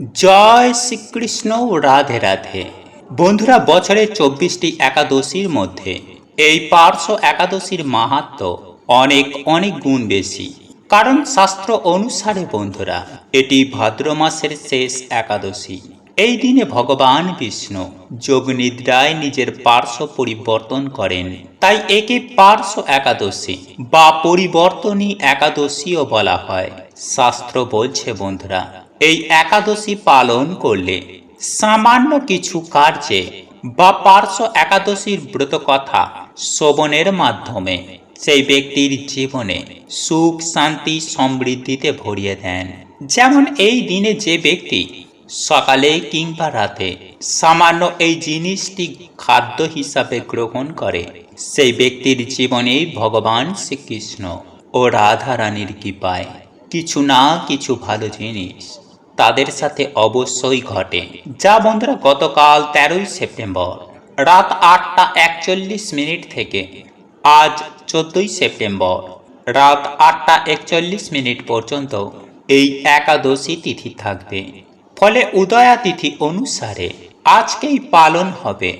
জয় শ্রীকৃষ্ণ রাধে রাধে। বন্ধুরা বছরের চব্বিশটি একাদশীর মধ্যে এই পার্শ্ব একাদশীর মাহাত্ম অনেক অনেক গুণ বেশি। কারণ শাস্ত্র অনুসারে, বন্ধুরা, এটি ভাদ্র মাসের শেষ একাদশী। এই দিনে ভগবান বিষ্ণু যোগ নিদ্রায় নিজের পার্শ্ব পরিবর্তন করেন। তাই একে পার্শ্ব একাদশী বা পরিবর্তনী একাদশীও বলা হয়। শাস্ত্র বলছে, বন্ধুরা এই একাদশী পালন করলে সামান্য কিছু কার্যে বা পার্শ্ব একাদশীর ব্রত কথা শ্রবণের মাধ্যমে সেই ব্যক্তির জীবনে সুখ, শান্তি, সমৃদ্ধিতে ভরিয়ে দেন। যেমন এই দিনে যে ব্যক্তি সকালে কিংবা রাতে সামান্য এই জিনিসটি খাদ্য হিসাবে গ্রহণ করে, সেই ব্যক্তির জীবনে ভগবান শ্রীকৃষ্ণ ও রাধারানীর কৃপায়। কিছু না কিছু ভালো জিনিস তাদের সাথে অবশ্যই ঘটে। যা বন্ধুরা, গতকাল তেরোই সেপ্টেম্বর রাত আটটা একচল্লিশ মিনিট থেকে আজ চোদ্দই সেপ্টেম্বর রাত আটটা একচল্লিশ মিনিট পর্যন্ত এই একাদশী তিথি থাকবে। ফলে উদয়া তিথি অনুসারে আজকেই পালন হবে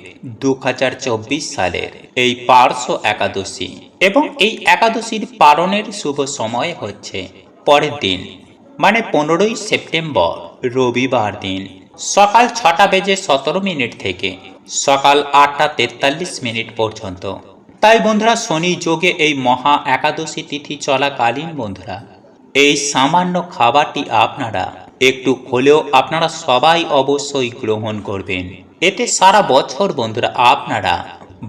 দু হাজার চব্বিশ সালের এই পার্শ্ব একাদশী। এবং এই একাদশীর পালনের শুভ সময় হচ্ছে পরের দিন। মানে পনেরোই সেপ্টেম্বর, রবিবার দিন, সকাল ছটা বেজে সতেরো মিনিট থেকে সকাল আটটা তেতাল্লিশ মিনিট পর্যন্ত। তাই বন্ধুরা, শনি যোগে এই মহা একাদশী তিথি চলাকালীন বন্ধুরা, এই সামান্য খাবারটি আপনারা একটু হলেও আপনারা সবাই অবশ্যই গ্রহণ করবেন। এতে সারা বছর বন্ধুরা আপনারা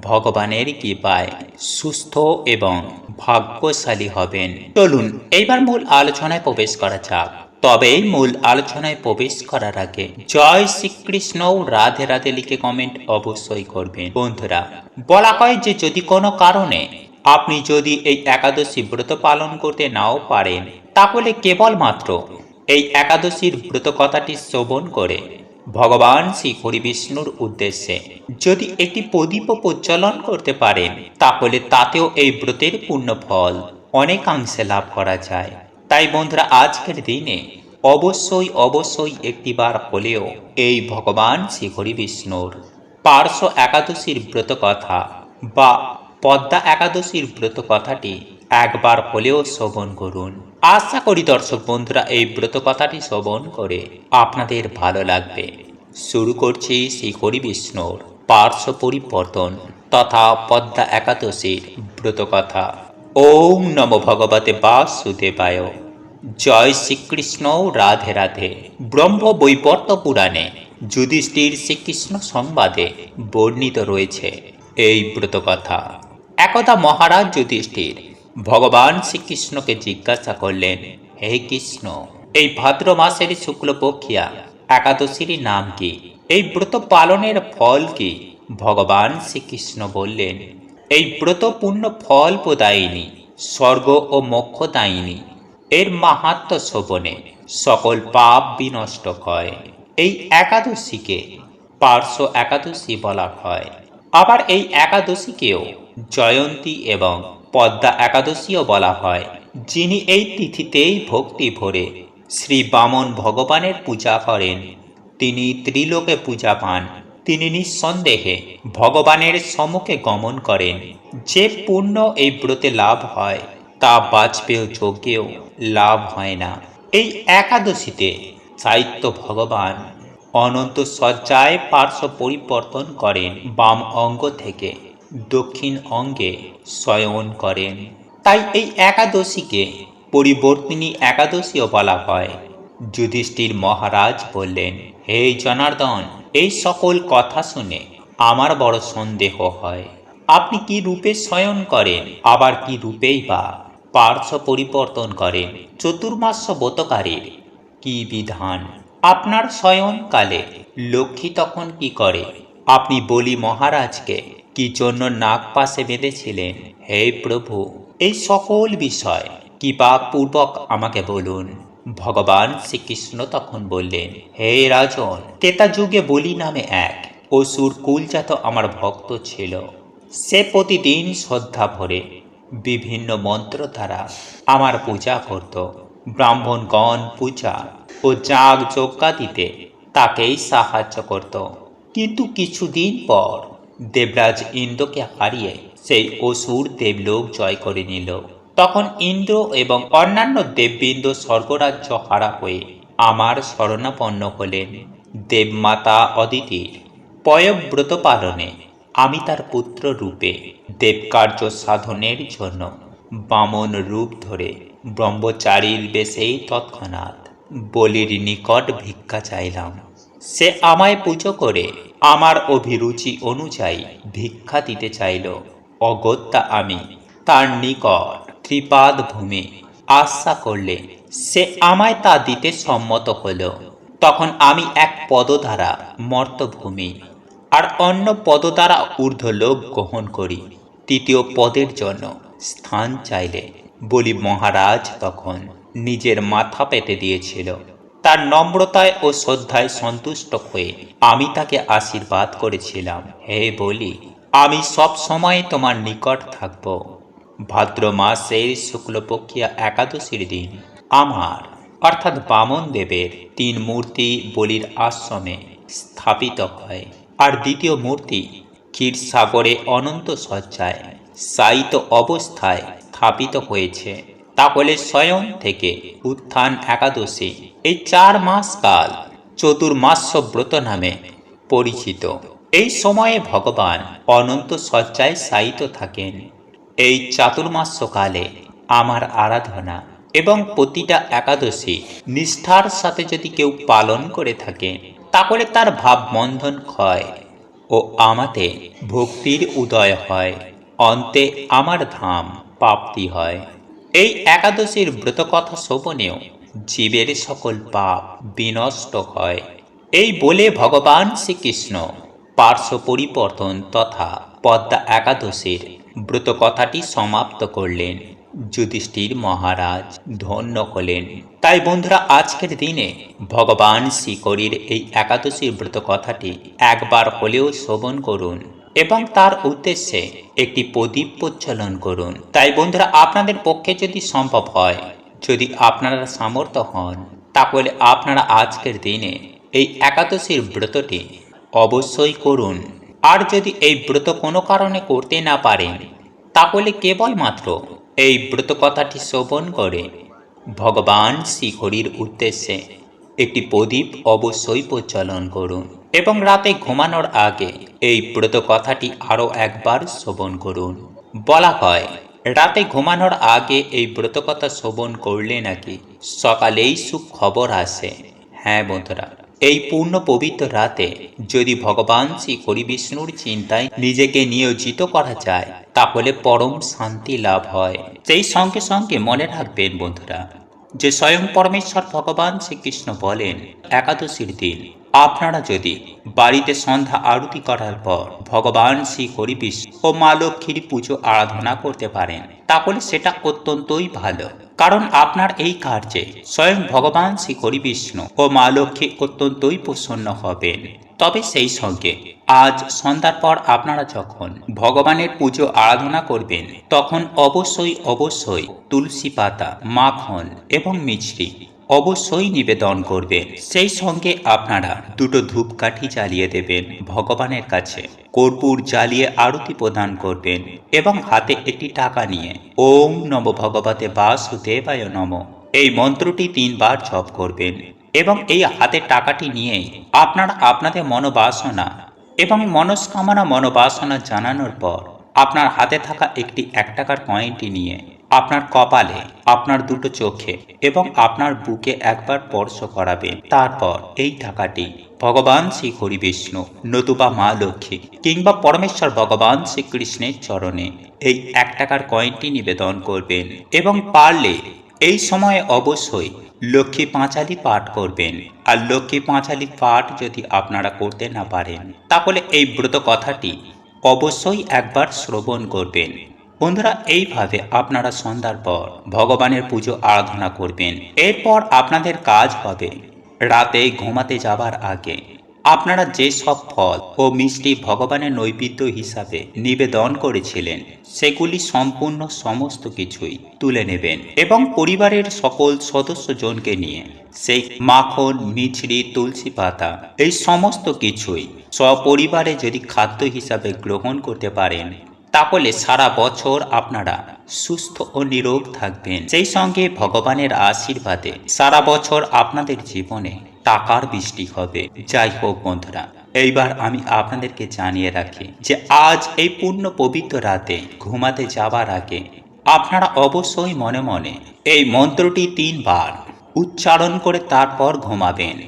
ভগবানের কৃপায় সুস্থ এবং ভাগ্যশালী হবেন। চলুন, এইবার মূল আলোচনায় প্রবেশ করা যাক। তবে মূল আলোচনায় প্রবেশ করার আগে জয় শ্রীকৃষ্ণ রাধে রাধে লিখে কমেন্ট অবশ্যই করবেন। বন্ধুরা, বলা হয় যে যদি কোনো কারণে আপনি যদি এই একাদশী ব্রত পালন করতে নাও পারেন, তাহলে কেবলমাত্র এই একাদশীর ব্রত কথাটি শ্রবণ করে ভগবান শ্রী হরি বিষ্ণুর উদ্দেশ্যে। যদি একটি প্রদীপ প্রজ্বলন করতে পারেন, তাহলে তাতেও এই ব্রতের পূর্ণ ফল, অনেকাংশে লাভ করা যায়। তাই বন্ধুরা, আজকের দিনে অবশ্যই অবশ্যই একটিবার হলেও এই ভগবান শ্রী হরি বিষ্ণুর পার্শ্ব একাদশীর ব্রত কথা বা পদ্মা একাদশীর ব্রত কথাটি একবার হলেও শ্রবণ করুন। আশা করি দর্শক বন্ধুরা, এই ব্রত কথাটি শ্রবণ করে আপনাদের ভালো লাগবে। শুরু করছি শ্রী হরি বিষ্ণুর পার্শ্ব পরিবর্তন তথা পদ্মা একাদশীর ব্রত কথা ওম নম ভগবতে বাসুদেবায়। জয় শ্রীকৃষ্ণ, রাধে রাধে। ব্রহ্ম বৈবর্ত পুরাণে যুধিষ্ঠির শ্রীকৃষ্ণ সংবাদে বর্ণিত রয়েছে এই ব্রত কথা একদা মহারাজ যুধিষ্ঠির ভগবান শ্রীকৃষ্ণকে জিজ্ঞাসা করলেন, হে কৃষ্ণ, এই ভাদ্র মাসের শুক্লপক্ষিয়া একাদশীর নাম কি? এই ব্রত পালনের ফল কি? ভগবান শ্রীকৃষ্ণ বললেন, এই ব্রত পূর্ণ ফল প্রদায়িনী, স্বর্গ ও মোক্ষদায়িনী এর মাহাত্ম শোভনে, সকল পাপ বিনষ্ট হয় এই একাদশীকে পার্শ্ব একাদশী বলা হয়। আবার এই একাদশীকেও জয়ন্তী এবং পদ্মা একাদশীও বলা হয়, যিনি এই তিথিতেই ভক্তি ভরে শ্রী বামন ভগবানের পূজা করেন। তিনি ত্রিলোকে পূজা পান, তিনি নিঃসন্দেহে ভগবানের সম্মুখে গমন করেন। যে পুণ্য এই ব্রতে লাভ হয়, তা বাজপেয় যজ্ঞেও লাভ হয় না। এই একাদশীতে সাহিত্য ভগবান অনন্ত সজ্জায় পার্শ্ব পরিবর্তন করেন বাম অঙ্গ থেকে। দক্ষিণ অঙ্গে শয়ন করেন। তাই এই একাদশীকে পরিবর্তিনী একাদশীও বলা হয়। যুধিষ্ঠির মহারাজ বললেন, হে জনার্দন, এই সকল কথা শুনে আমার বড় সন্দেহ হয়। আপনি কি রূপে শয়ন করেন, আবার কি রূপেই বা পার্শ্ব পরিবর্তন করেন চতুর্মাস্য ব্রতকারীর কি বিধান? আপনার শয়নকালে লক্ষ্মী তখন কি করে? আপনি বলি মহারাজকে কি জন্য নাক পাশে বেঁধেছিলেন? হে প্রভু, এই সকল বিষয় কৃপা পূর্বক আমাকে বলুন। ভগবান শ্রীকৃষ্ণ তখন বললেন, হে রাজন, তেতা যুগে বলি নামে এক অসুর কুলজাত আমার ভক্ত ছিল। সে প্রতিদিন শ্রদ্ধা ভরে বিভিন্ন মন্ত্র দ্বারা আমার পূজা করত। ব্রাহ্মণগণ পূজা ও যাগ যজ্ঞা দিতে তাকেই সাহায্য করত। কিন্তু কিছুদিন পর দেবরাজ ইন্দ্রকে হারিয়ে সেই অসুর দেবলোক জয় করে নিল। তখন ইন্দ্র এবং অন্যান্য দেববৃন্দ স্বর্গরাজ্য হারা হয়ে আমার শরণাপন্ন হলেন দেবমাতা অদিতির। পয়ব্রত পালনে আমি তার পুত্র রূপে দেবকার্য সাধনের জন্য বামন রূপ ধরে ব্রহ্মচারীর বেশেই তৎক্ষণাৎ বলির নিকট ভিক্ষা চাইলাম। সে আমায় পুজো করে, আমার অভিরুচি অনুযায়ী ভিক্ষা দিতে চাইল। অগত্যা আমি তার নিকট ত্রিপাদ ভূমি আশা করলে সে আমায় তা দিতে সম্মত হল। তখন আমি এক পদধারা মর্তভূমি আর অন্য পদ দ্বারা ঊর্ধ্বলোক গ্রহণ করি। তৃতীয় পদের জন্য স্থান চাইলে বলি মহারাজ তখন নিজের মাথা পেতে দিয়েছিল। তার নম্রতায় ও শ্রদ্ধায় সন্তুষ্ট হয়ে আমি তাকে আশীর্বাদ করেছিলাম। হে বলি, আমি সব সময় তোমার নিকট থাকব। ভাদ্র মাসের শুক্লপক্ষিয়া একাদশীর দিন আমার, অর্থাৎ বামন দেবের, তিন মূর্তি বলির আশ্রমে স্থাপিত হয়। আর দ্বিতীয় মূর্তি ক্ষীরসাগরে অনন্ত সজ্জায় সাইত অবস্থায় স্থাপিত হয়েছে। তাহলে স্বয়ং থেকে উত্থান একাদশী এই চার মাস কাল চতুর্মাস্য ব্রত নামে পরিচিত। এই সময়ে ভগবান অনন্ত সজ্জায় সাইত থাকেন। এই চাতুর্মাস্যকালে আমার আরাধনা এবং প্রতিটা একাদশী নিষ্ঠার সাথে যদি কেউ পালন করে থাকে, তাহলে তার ভাববন্ধন ক্ষয় ও আমাতে ভক্তির উদয় হয়, অন্তে আমার ধাম প্রাপ্তি হয়। এই একাদশীর ব্রতকথা শোভনেও জীবের সকল পাপ বিনষ্ট হয়। এই বলে ভগবান শ্রীকৃষ্ণ পার্শ্ব পরিবর্তন তথা পদ্মা একাদশীর ব্রত কথাটি সমাপ্ত করলেন। যুধিষ্ঠির মহারাজ ধন্য হলেন। তাই বন্ধুরা, আজকের দিনে ভগবান শ্রীকরির এই একাদশীর ব্রত কথাটি একবার হলেও শ্রবণ করুন এবং তার উদ্দেশ্যে একটি প্রদীপ প্রজ্বলন করুন। তাই বন্ধুরা, আপনাদের পক্ষে যদি সম্ভব হয় যদি আপনারা সামর্থ্য হন, তাহলে আপনারা আজকের দিনে এই একাদশীর ব্রতটি অবশ্যই করুন। আর যদি এই ব্রত কোনো কারণে করতে না পারেন, তাহলে কেবলমাত্র এই ব্রত কথাটি শ্রবণ করে ভগবান শ্রীহরির উদ্দেশ্যে একটি প্রদীপ অবশ্যই প্রচলন করুন এবং রাতে ঘুমানোর আগে এই ব্রত কথাটি আরও একবার শ্রবণ করুন। বলা হয় রাতে ঘুমানোর আগে এই ব্রত কথা শ্রবণ করলে নাকি সকালেই সুখবর আসে। হ্যাঁ বন্ধুরা, এই পূর্ণ পবিত্র রাতে যদি ভগবান শ্রী হরি বিষ্ণুর চিন্তায় নিজেকে নিয়োজিত করা যায়, তাহলে পরম শান্তি লাভ হয়। সেই সঙ্গে সঙ্গে মনে রাখবেন বন্ধুরা, যে স্বয়ং পরমেশ্বর ভগবান শ্রীকৃষ্ণ বলেন, একাদশীর দিন আপনারা যদি বাড়িতে সন্ধ্যা আরতি করার পর ভগবান শ্রী হরি বিষ্ণু ও মা লক্ষ্মীর পুজো আরাধনা করতে পারেন, তাহলে সেটা অত্যন্তই ভালো। কারণ আপনার এই কার্যে স্বয়ং ভগবান শ্রী হরি বিষ্ণু ও মা লক্ষ্মী অত্যন্তই প্রসন্ন হবেন। তবে সেই সঙ্গে আজ সন্ধ্যার পর আপনারা যখন ভগবানের পুজো আরাধনা করবেন, তখন অবশ্যই অবশ্যই তুলসী পাতা, মাখন এবং মিছরি অবশ্যই নিবেদন করবেন সেই সঙ্গে আপনারা দুটো ধূপকাঠি জ্বালিয়ে দেবেন ভগবানের কাছে। কর্পূর জ্বালিয়ে আরতি প্রদান করবেন এবং হাতে একটি টাকা নিয়ে ওম নম ভগবতে বাসুদেবায় নম। এই মন্ত্রটি তিনবার জপ করবেন এবং এই হাতে টাকাটি নিয়েই আপনারা আপনাদের মনোবাসনা এবং মনস্কামনা মনোবাসনা জানানোর পর আপনার হাতে থাকা একটি এক টাকার কয়েনটি নিয়ে আপনার কপালে, আপনার দুটো চোখে এবং আপনার বুকে একবার স্পর্শ করাবেন। তারপর এই টাকাটি ভগবান শ্রী হরি বিষ্ণু, নতুবা মা লক্ষ্মী কিংবা পরমেশ্বর ভগবান শ্রীকৃষ্ণের চরণে এই এক টাকার কয়েনটি নিবেদন করবেন এবং পারলে এই সময়ে অবশ্যই লক্ষ্মী পাঁচালি পাঠ করবেন। আর লক্ষ্মী পাঁচালি পাঠ যদি আপনারা করতে না পারেন, তাহলে এই ব্রত কথাটি অবশ্যই একবার শ্রবণ করবেন। বন্ধুরা, এইভাবে আপনারা সন্ধ্যার পর ভগবানের পুজো আরাধনা করবেন। এরপর আপনাদের কাজ হবে রাতে ঘুমাতে যাবার আগে আপনারা যে সব ফল ও মিষ্টি ভগবানের নৈবেদ্য হিসাবে নিবেদন করেছিলেন, সেগুলি সম্পূর্ণ সমস্ত কিছুই তুলে নেবেন এবং পরিবারের সকল সদস্যজনকে নিয়ে সেই মাখন, মিছরি, তুলসী পাতা, এই সমস্ত কিছুই সপরিবারে যদি খাদ্য হিসাবে গ্রহণ করতে পারেন তাহলে সারা বছর আপনারা সুস্থ ও নিরোগ থাকবেন। সেই সঙ্গে ভগবানের আশীর্বাদে সারা বছর আপনাদের জীবনে টাকার বৃষ্টি হবে। যাই হোক বন্ধুরা, এইবার আমি আপনাদেরকে জানিয়ে রাখি যে আজ এই পূর্ণ পবিত্র রাতে ঘুমাতে যাবার আগে আপনারা অবশ্যই মনে মনে এই মন্ত্রটি তিনবার উচ্চারণ করে তারপর ঘুমাবেন।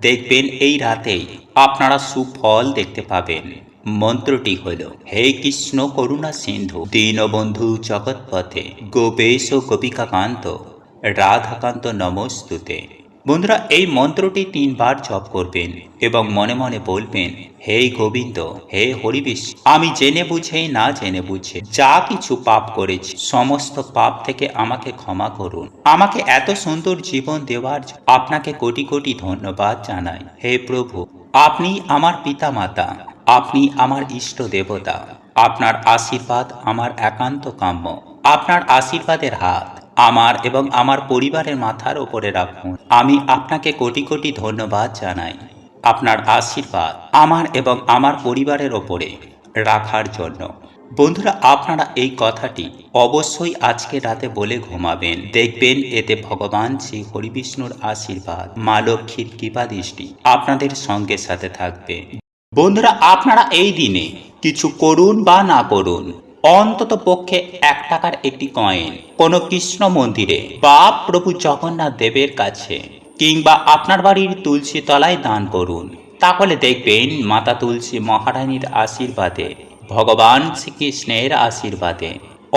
দেখবেন এই রাতেই আপনারা সুফল দেখতে পাবেন। মন্ত্রটি হল হে কৃষ্ণ করুণা সিন্ধু, দীনবন্ধু জগৎপথে, গোপেশ গোপিকাকান্ত, রাধাকান্ত নমস্তুতে। বন্ধুরা, এই মন্ত্রটি তিনবার জপ করবেন এবং মনে মনে বলবেন, হে গোবিন্দ, হে হরিবিশ, আমি জেনে বুঝে না জেনে বুঝে যা কিছু পাপ করেছি, সমস্ত পাপ থেকে আমাকে ক্ষমা করুন। আমাকে এত সুন্দর জীবন দেওয়ার আপনাকে কোটি কোটি ধন্যবাদ জানাই। হে প্রভু, আপনি আমার পিতা মাতা আপনি আমার ইষ্ট দেবতা, আপনার আশীর্বাদ আমার একান্ত কাম্য। আপনার আশীর্বাদের হাত আমার এবং আমার পরিবারের মাথার ওপরে রাখুন। আমি আপনাকে কোটি কোটি ধন্যবাদ জানাই। আপনার আশীর্বাদ আমার এবং আমার পরিবারের ওপরে রাখার জন্য। বন্ধুরা, আপনারা এই কথাটি অবশ্যই আজকে রাতে বলে ঘুমাবেন। দেখবেন এতে ভগবান শ্রী হরিবিষ্ণুর আশীর্বাদ, মা লক্ষ্মীর কৃপা দৃষ্টি আপনাদের সঙ্গে সাথে থাকবে। বন্ধুরা, আপনারা এই দিনে কিছু করুন বা না করুন, অন্তত পক্ষে এক টাকার একটি কয়েন কোনো কৃষ্ণ মন্দিরে বা প্রভু জগন্নাথ দেবের কাছে কিংবা আপনার বাড়ির তুলসী তলায় দান করুন। তাহলে দেখবেন মাতা তুলসী মহারানীর আশীর্বাদে, ভগবান শ্রীকৃষ্ণের আশীর্বাদে,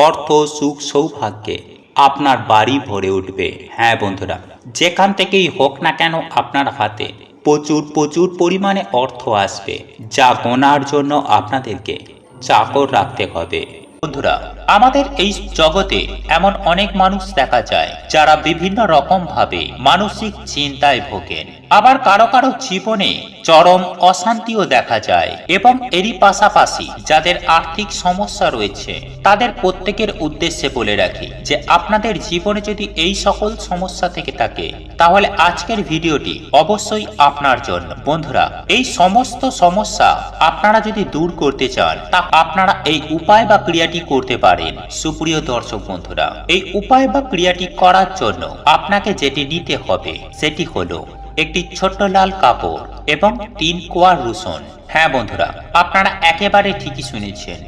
অর্থ, সুখ, সৌভাগ্যে আপনার বাড়ি ভরে উঠবে। হ্যাঁ বন্ধুরা, যেখান থেকেই হোক না কেন আপনার হাতে প্রচুর প্রচুর পরিমাণে অর্থ আসবে যা গোনার জন্য আপনাদেরকে চাকর রাখতে হবে। বন্ধুরা আমাদের এই জগতে এমন অনেক মানুষ দেখা যায়, যারা বিভিন্ন রকম ভাবে মানসিক চিন্তায় ভোগেন। আবার কারও কারও জীবনে চরম অশান্তিও দেখা যায় এবং এরই পাশাপাশি যাদের আর্থিক সমস্যা রয়েছে, তাদের প্রত্যেকের উদ্দেশ্যে বলে রাখি যে আপনাদের জীবনে যদি এই সকল সমস্যা থেকে থাকে, তাহলে আজকের ভিডিওটি অবশ্যই আপনার জন্য। বন্ধুরা, এই সমস্ত সমস্যা আপনারা যদি দূর করতে চান, তা আপনারা এই উপায় বা ক্রিয়াটি করতে পারেন। সুপ্রিয় দর্শক বন্ধুরা, এই উপায় বা ক্রিয়াটি করার জন্য আপনাকে যেটি নিতে হবে, সেটি হলো একটি ছোট্ট লাল কাপড় এবং তিন কোয়ার রসুন হ্যাঁ বন্ধুরা, আপনারা একেবারে ঠিকই শুনেছেন।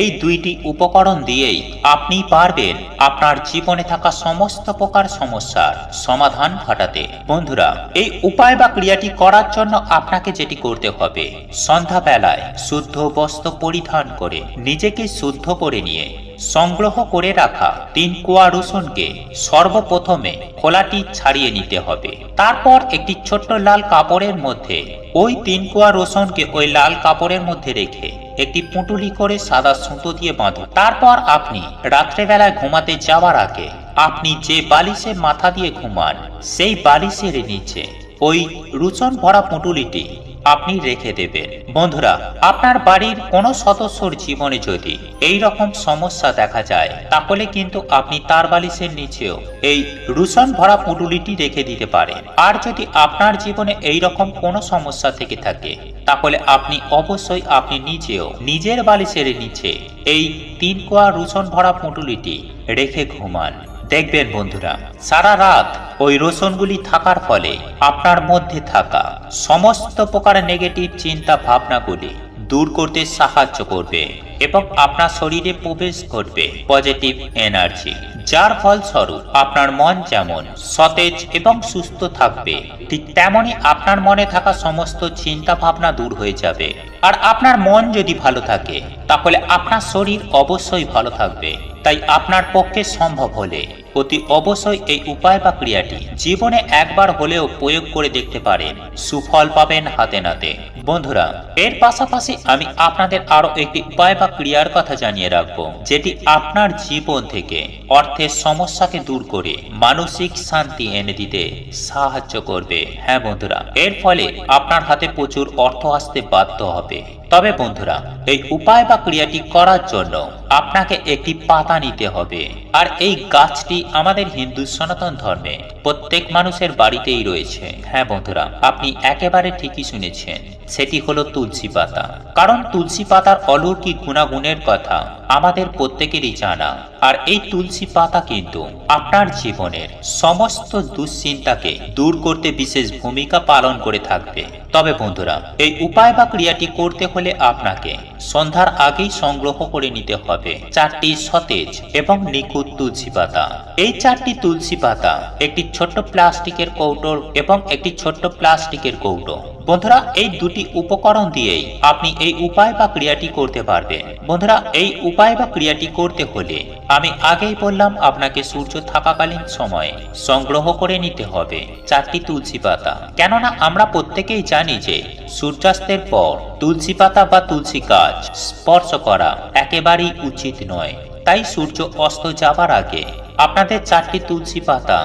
এই দুইটি উপকরণ দিয়েই আপনি পারবেন আপনার জীবনে থাকা সমস্ত প্রকার সমস্যার সমাধান ঘটাতে। বন্ধুরা, এই উপায় বা ক্রিয়াটি করার জন্য আপনাকে যেটি করতে হবে, সন্ধ্যাবেলায় শুদ্ধ বস্ত্র পরিধান করে নিজেকে শুদ্ধ করে নিয়ে সংগ্রহ করে রাখা তিন কোয়া রসুনকে সর্বপ্রথমে খোলাটি ছাড়িয়ে নিতে হবে। তারপর একটি ছোট্ট লাল কাপড়ের মধ্যে ওই তিন কোয়া রসুনকে ওই লাল কাপড়ের মধ্যে রেখে একটি পুঁটুলি করে সাদা সুতো দিয়ে বাঁধুন তারপর আপনি রাত্রেবেলায় ঘুমাতে যাওয়ার আগে আপনি যে বালিশে মাথা দিয়ে ঘুমান, সেই বালিশের নিচে ওই রুচন ভরা পুঁটুলিটি আপনি রেখে দেবেন। বন্ধুরা, আপনার বাড়ির কোনো সদস্যর জীবনে যদি এই রকম সমস্যা দেখা যায়, তাহলে কিন্তু আপনি তার বালিশের নিচেও এই রুশন ভরা পুটুলিটি রেখে দিতে পারেন। আর যদি আপনার জীবনে এই রকম কোনো সমস্যা থেকে থাকে, তাহলে আপনি অবশ্যই আপনি নিজেও নিজের বালিশের নিচে এই তিন কোয়া রুশন ভরা পুটুলিটি রেখে ঘুমান। দেখবেন বন্ধুরা, সারা রাত ওই রোশনগুলি থাকার ফলে আপনার মধ্যে থাকা সমস্ত প্রকার নেগেটিভ চিন্তা ভাবনাগুলি দূর করতে সাহায্য করবে। এবং আপনার শরীরে প্রবেশ করবে পজিটিভ এনার্জি যার ফলস্বরূপ আপনার মন যেমন সতেজ এবং সুস্থ থাকবে, ঠিক তেমনই আপনার মনে থাকা সমস্ত চিন্তা ভাবনা দূর হয়ে যাবে। আর আপনার মন যদি ভালো থাকে, তাহলে আপনার শরীর অবশ্যই ভালো থাকবে। তাই আপনার পক্ষে সম্ভব হলে অতি অবশ্যই এই উপায় বা ক্রিয়াটি জীবনে একবার হলেও প্রয়োগ করে দেখতে পারেন। সুফল পাবেন হাতে নাতে। বন্ধুরা, এর পাশাপাশি আমি আপনাদের আরও একটি উপায় ক্রিয়ার কথা জানিয়ে রাখব, যেটি আপনার জীবন থেকে অর্থের সমস্যাকে দূর করে মানসিক শান্তি এনে দিতে সাহায্য করবে। হ্যাঁ বন্ধুরা, এর ফলে আপনার হাতে প্রচুর অর্থ আসতে বাধ্য হবে। তবে বন্ধুরা, এই উপায় বা ক্রিয়াটি করার জন্য আপনাকে একটি পাতা নিতে হবে। আর এই গাছটি আমাদের হিন্দু সনাতন ধর্মে প্রত্যেক মানুষের বাড়িতেই রয়েছে। হ্যাঁ বন্ধুরা, আপনি একেবারে ঠিকই শুনেছেন, সেটি হলো তুলসী পাতা। কারণ তুলসী পাতার অলৌকিক গুণাগুণের কথা, আমাদের প্রত্যেকেরই জানা। আর এই তুলসী পাতা কিন্তু আপনার জীবনের সমস্ত দুশ্চিন্তাকে দূর করতে বিশেষ ভূমিকা পালন করে থাকবে। তবে বন্ধুরা, এই উপায় বা ক্রিয়াটি করতে হলে আপনাকে সন্ধ্যার আগেই সংগ্রহ করে নিতে হবে চারটি সতেজ এবং নিখুঁত তুলসী পাতা। এই চারটি তুলসী পাতা একটি ছোট্ট প্লাস্টিকের কৌটোর এবং একটি ছোট্ট প্লাস্টিকের কৌটো। বন্ধুরা, এই দুটি উপকরণ দিয়েই আপনি এই উপায় বা ক্রিয়াটি করতে পারবেন। বন্ধুরা, এই উপায় বা ক্রিয়াটি করতে হলে আমি আগেই বললাম আপনাকে সূর্য থাকাকালীন সময়ে সংগ্রহ করে নিতে হবে চারটি তুলসী পাতা। কেননা আমরা প্রত্যেকেই জানি যে সূর্যাস্তের পর তুলসী পাতা বা তুলসী গাছ স্পর্শ করা একেবারেই উচিত নয়। তাই সূর্য অস্ত যাবার আগে আপনাদের চারটি তুলসী পাতা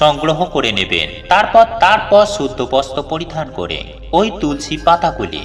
সংগ্রহ করে নেবেন। তারপর তারপর শুদ্ধ বস্ত্র পরিধান করে ওই তুলসী পাতাগুলি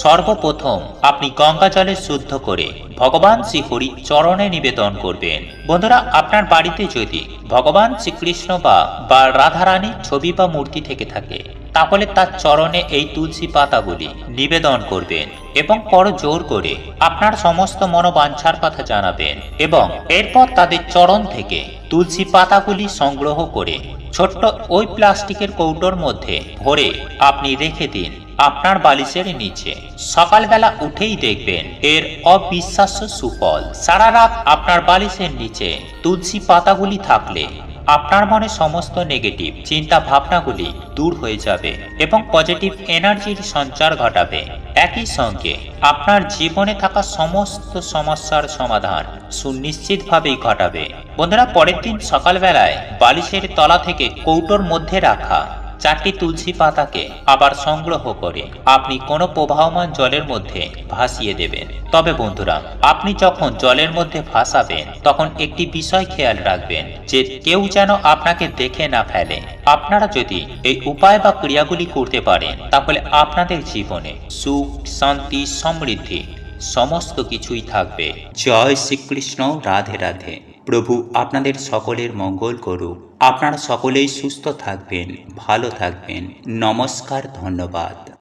সর্বপ্রথম আপনি গঙ্গা জলে শুদ্ধ করে ভগবান শ্রীহরি চরণে নিবেদন করবেন। বন্ধুরা, আপনার বাড়িতে যদি ভগবান শ্রীকৃষ্ণ বা বা রাধারানীর ছবি বা মূর্তি থেকে থাকে তাহলে তার চরণে এই তুলসী পাতাগুলি নিবেদন করবেন এবং পর জোর করে আপনার সমস্ত মনোবাঞ্ছার কথা জানাবেন এবং এরপর তাদের চরণ থেকে তুলসী পাতাগুলি সংগ্রহ করে ছোট্ট ওই প্লাস্টিকের কৌটোর মধ্যে ভরে আপনি রেখে দিন আপনার বালিশের নিচে। সকালবেলা উঠেই দেখবেন এর অবিশ্বাস্য সুফল। সারা রাত আপনার বালিশের নিচে তুলসী পাতাগুলি থাকলে আপনার মনে সমস্ত নেগেটিভ চিন্তা ভাবনাগুলি দূর হয়ে যাবে এবং পজিটিভ এনার্জির সঞ্চার ঘটাবে। একই সঙ্গে আপনার জীবনে থাকা সমস্ত সমস্যার সমাধান সুনিশ্চিতভাবেই ঘটাবে। বন্ধুরা, পরের দিন সকালবেলায় বালিশের তলা থেকে কৌটোর মধ্যে রাখা চারটি তুলসী পাতাকে আবার সংগ্রহ করে আপনি কোনো প্রবাহমান জলের মধ্যে ভাসিয়ে দেবেন। তবে বন্ধুরা, আপনি যখন জলের মধ্যে ভাসাবেন, তখন একটি বিষয় খেয়াল রাখবেন যে কেউ যেন আপনাকে দেখে না ফেলে। আপনারা যদি এই উপায় বা ক্রিয়াগুলি করতে পারেন, তাহলে আপনাদের জীবনে সুখ, শান্তি, সমৃদ্ধি সমস্ত কিছুই থাকবে। জয় শ্রীকৃষ্ণ, রাধে রাধে। প্রভু আপনাদের সকলের মঙ্গল করুক। আপনারা সকলেই সুস্থ থাকবেন ভালো থাকবেন। নমস্কার ধন্যবাদ।